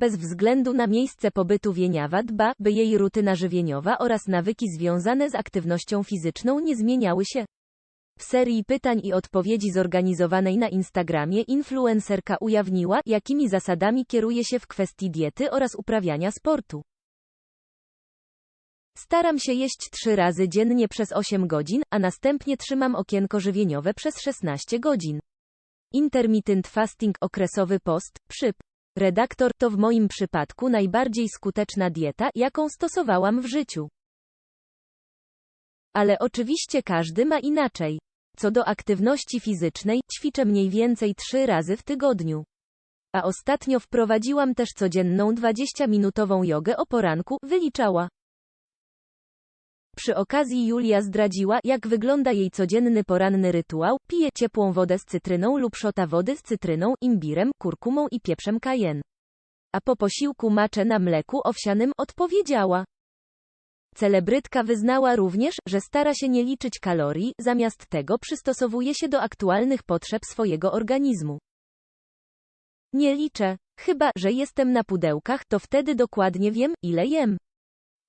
Bez względu na miejsce pobytu Wieniawa dba, by jej rutyna żywieniowa oraz nawyki związane z aktywnością fizyczną nie zmieniały się. W serii pytań i odpowiedzi zorganizowanej na Instagramie influencerka ujawniła, jakimi zasadami kieruje się w kwestii diety oraz uprawiania sportu. Staram się jeść trzy razy dziennie przez 8 godzin, a następnie trzymam okienko żywieniowe przez 16 godzin. Intermittent fasting okresowy post, przyp. Redaktor to w moim przypadku najbardziej skuteczna dieta, jaką stosowałam w życiu. Ale oczywiście każdy ma inaczej. Co do aktywności fizycznej, ćwiczę mniej więcej trzy razy w tygodniu. A ostatnio wprowadziłam też codzienną 20-minutową jogę o poranku, wyliczała. Przy okazji Julia zdradziła, jak wygląda jej codzienny poranny rytuał, pije ciepłą wodę z cytryną lub szota wody z cytryną, imbirem, kurkumą i pieprzem cayenne. A po posiłku maczę na mleku owsianym, odpowiedziała. Celebrytka wyznała również, że stara się nie liczyć kalorii, zamiast tego przystosowuje się do aktualnych potrzeb swojego organizmu. Nie liczę. Chyba, że jestem na pudełkach, to wtedy dokładnie wiem, ile jem.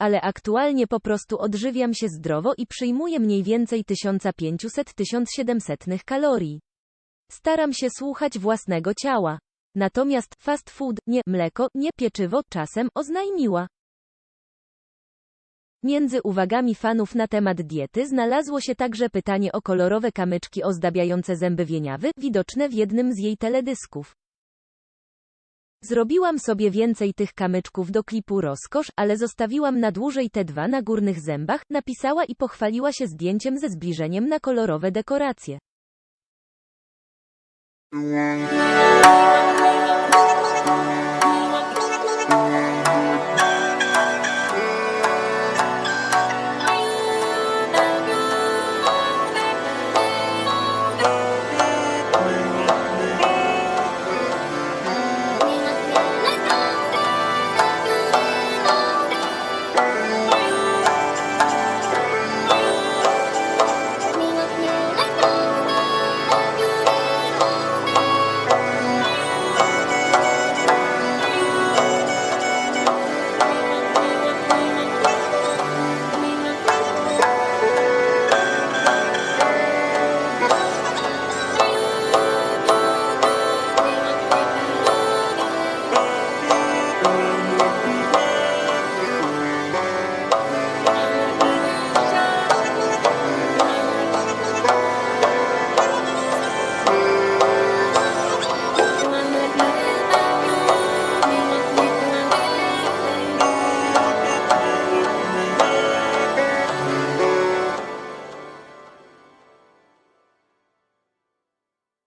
Ale aktualnie po prostu odżywiam się zdrowo i przyjmuję mniej więcej 1500-1700 kalorii. Staram się słuchać własnego ciała. Natomiast fast food, nie mleko, nie pieczywo, czasem oznajmiła. Między uwagami fanów na temat diety znalazło się także pytanie o kolorowe kamyczki ozdabiające zęby wieniawy, widoczne w jednym z jej teledysków. Zrobiłam sobie więcej tych kamyczków do klipu Rozkosz, ale zostawiłam na dłużej te dwa na górnych zębach, napisała i pochwaliła się zdjęciem ze zbliżeniem na kolorowe dekoracje.